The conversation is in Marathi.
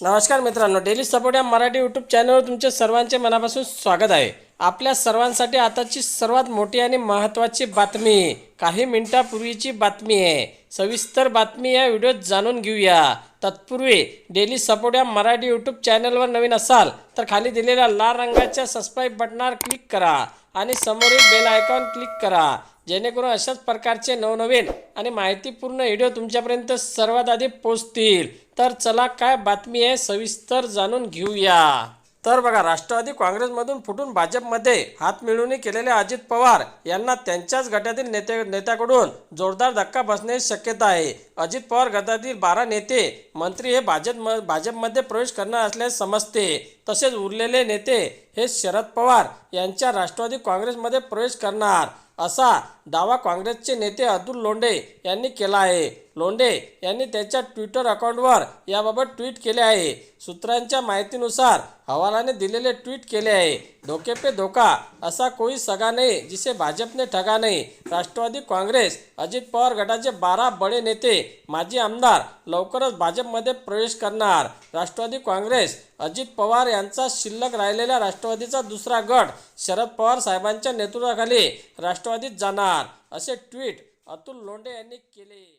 नमस्कार मित्रांनो डेली सपोर्ट या मराठी यूट्यूब चॅनलवर तुमचे सर्वांचे मनापासून स्वागत आहे. आपल्या सर्वांसाठी आताची सर्वात मोठी आणि महत्त्वाची बातमी काही मिनिटापूर्वीची बातमी आहे. सविस्तर बातमी या व्हिडिओत जाणून घेऊया. तत्पूर्वी डेली सपोर्ट या मराठी यूट्यूब चॅनलवर नवीन असाल तर खाली दिलेल्या लाल रंगाच्या सबस्क्राईब बटनावर क्लिक करा आणि समोरील बेल आयकॉन क्लिक करा. जेणेकरून अशाच प्रकारचे नवनवीन आणि माहितीपूर्ण व्हिडिओ तुमच्यापर्यंत सर्वात आधी पोचतील तर चला काय बातमी आहे सविस्तर जाणून घेऊया. तर बघा राष्ट्रवादी काँग्रेसमधून फुटून भाजपमध्ये हात मिळवणी केलेले अजित पवार यांना त्यांच्याच गटातील नेते नेत्याकडून जोरदार धक्का बसण्याची शक्यता आहे. अजित पवार गटातील बारा नेते मंत्री हे भाजप भाजपमध्ये प्रवेश करणार असल्याचे समजते. तसेच उरलेले नेते हे शरद पवार यांच्या राष्ट्रवादी काँग्रेसमध्ये प्रवेश करणार. असा दावा काँग्रेसचे नेते अतुल लोंढे यांनी केला आहे. लोंढे यांनी त्यांच्या ट्विटर अकाउंटवर याबाबत ट्विट केले आहे. सूत्रांच्या माहितीनुसार हवालाने दिलेले ट्विट केले आहे धोके पे धोका असा कोई सगा नाही जिसे भाजपने ठगा नाही. राष्ट्रवादी काँग्रेस अजित पवार गटाचे बारा बडे नेते माजी आमदार लवकरच भाजपमध्ये प्रवेश करणार. राष्ट्रवादी काँग्रेस अजित पवार यांचा शिल्लक राहिलेला राष्ट्रवादीचा दुसरा गट शरद पवार साहेबांच्या नेतृत्वाखाली राष्ट्रवादीत जाणार असे ट्विट अतुल लोंढे यांनी केले.